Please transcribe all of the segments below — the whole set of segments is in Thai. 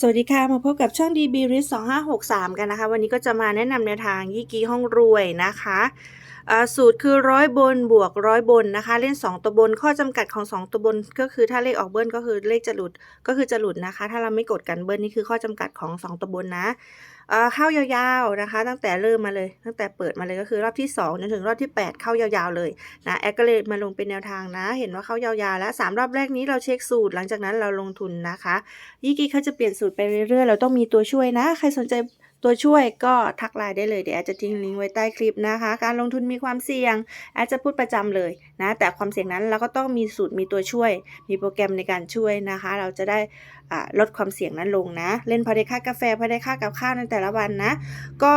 สวัสดีค่ะ มาพบกับช่อง DB r i s 2563 กันนะคะ วันนี้ก็จะมาแนะนำแนวทางยี่กีห้องรวยนะคะ สูตรคือร้อยบนบวกร้อยบนนะคะ เล่น 2 ตัวบนข้อจำกัดของ 2 ตัวบนก็คือถ้าเลขออกเบิ้ลก็คือเลขจะหลุดก็คือจะหลุดนะคะ ถ้าเราไม่กดกันเบิ้ลนี่คือข้อจำกัดของ 2 ตัวบนนะเเข้ายาวๆนะคะ ตั้งแต่เริ่มมาเลย ตั้งแต่เปิดมาเลยก็คือรอบที่2จนถึงรอบที่ 8 เข้ายาวๆเลยนะแอดก็เลยมาลงเป็นแนวทางนะ เห็นว่าเข้ายาวๆแล้วสามรอบแรกนี้เราเช็คสูตรหลังจากนั้นเราลงทุนนะคะยี่กี้เขาจะเปลี่ยนสูตรไปเรื่อยๆ เราต้องมีตัวช่วยนะ ใครสนใจ ตัวช่วยก็ทักไลน์ได้เลยเดี๋ยวแอดจะทิ้งลิงก์ไว้ใต้คลิปนะคะ การลงทุนมีความเสี่ยงแอดจะพูดประจำเลยนะแต่ความเสี่ยงนั้นเราก็ต้องมีสูตรมีตัวช่วย มีโปรแกรมในการช่วยนะคะ เราจะได้ลดความเสี่ยงนั้นลงนะ เล่นพอได้ค่ากาแฟพอได้ค่ากับข้าวในแต่ละวันนะ ก็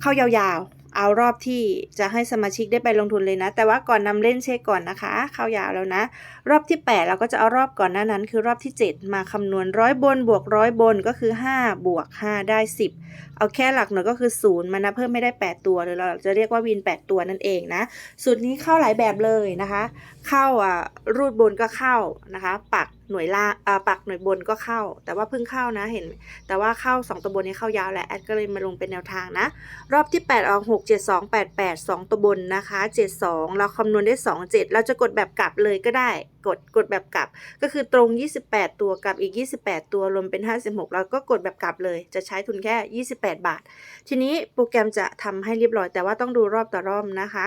เข้ายาวๆ เอารอบที่จะให้สมาชิกได้ไปลงทุนเลยนะ แต่ว่าก่อนนำเล่นเช็คก่อนนะคะ เข้ายาวแล้วนะ รอบที่ 8 เราก็จะเอารอบก่อนหน้านั้น คือรอบที่ 7 มาคำนวณร้อยบนบวกร้อยบนก็คือ 5 บวก 5 ได้ 10 เอาแค่หลักหน่อยก็คือ 0 มานนับเพิ่มไม่ได้ 8 ตัวหรือเราจะเรียกว่าวิน 8 ตัวนั่นเองนะ สูตรนี้เข้าหลายแบบเลยนะคะเข้าอ่ารูดบนก็เข้านะคะ ปักหน่วยล่างอ่าปักหน่วยบนก็เข้า แต่ว่าเพิ่งเข้านะเห็น แต่ว่าเข้า 2 ตัวบนนี้เข้ายาวแหละแอดก็เลยมาลงเป็นแนวทางนะ รอบที่ 8 ออก 6 7 2 8 8 2 ตัวบนนะคะ 72 เราคำนวณได้ 2 7 เราจะกดแบบกลับเลยก็ได้ กดกดแบบกลับ ก็คือตรง 28 ตัวกับอีก 28 ตัวรวมเป็น 56 เราก็กดแบบกลับเลย จะใช้ทุนแค่ 28 บาท ทีนี้โปรแกรมจะทำให้เรียบร้อย แต่ว่าต้องดูรอบต่อรอบนะคะ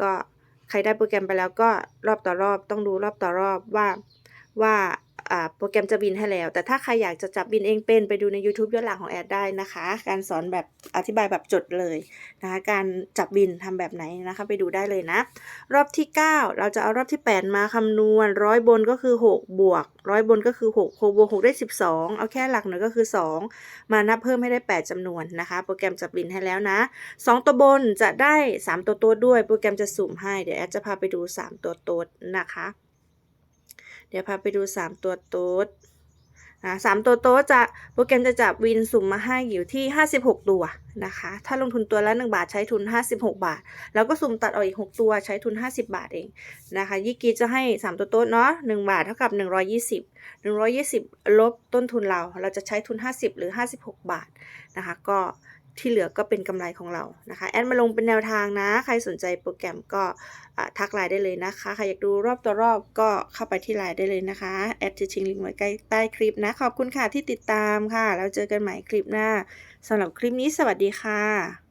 ก็ ใครได้โปรแกรมไปแล้วก็รอบต่อรอบต้องดูรอบต่อรอบว่าว่าอ่า โปรแกรมจะบินให้แล้ว แต่ถ้าใครอยากจะจับบินเองเป็นไปดูใน YouTube ย้อนหลังของแอดได้นะคะ การสอนแบบอธิบายแบบจดเลยนะคะการจับบินทำแบบไหนนะคะ ไปดูได้เลยนะ รอบที่ 9 เราจะเอารอบที่ 8 มาคำนวณร้อยบนก็คือ 6 บวกร้อยบนก็คือ6 6บวก6ได้ 12 เอาแค่หลักหน่อยก็คือ 2 มานับเพิ่มให้ได้ 8จำนวนนะคะ โปรแกรมจับบินให้แล้วนะ 2 ตัวบนจะได้ 3 ตัวโต๊ดด้วย โปรแกรมจะสุ่มให้เดี๋ยวแอดจะพาไปดู 3 ตัวโต๊ดนะคะ เดี๋ยวพาไปดู 3 ตัวโต๊ดนะสามตัวโต๊ดจะโปรแกรมจะจับวินสุ่มมาให้อยู่ที่ 56 ตัวนะคะ ถ้าลงทุนตัวละ 1 บาทใช้ทุน 56 บาท แล้วก็สุ่มตัดออกอีก 6 ตัวใช้ทุน 50 บาทเองนะคะยี่กีจะให้ 3 ตัวโต๊ดเนาะ1บาทเท่ากับ 120 120 ลบต้นทุนเรา เราจะใช้ทุน 50 หรือ 56 บาทนะคะ ก็ ที่เหลือก็เป็นกำไรของเรานะคะแอดมาลงเป็นแนวทางนะ ใครสนใจโปรแกรมก็ทักไลน์ได้เลยนะคะ ใครอยากดูรอบต่อรอบก็เข้าไปที่ไลน์ได้เลยนะคะแอดจะชิงลิงก์ไว้ใกล้ใต้คลิปนะ ขอบคุณค่ะที่ติดตามค่ะ แล้วเจอกันใหม่คลิปหน้าสำหรับคลิปนี้สวัสดีค่ะ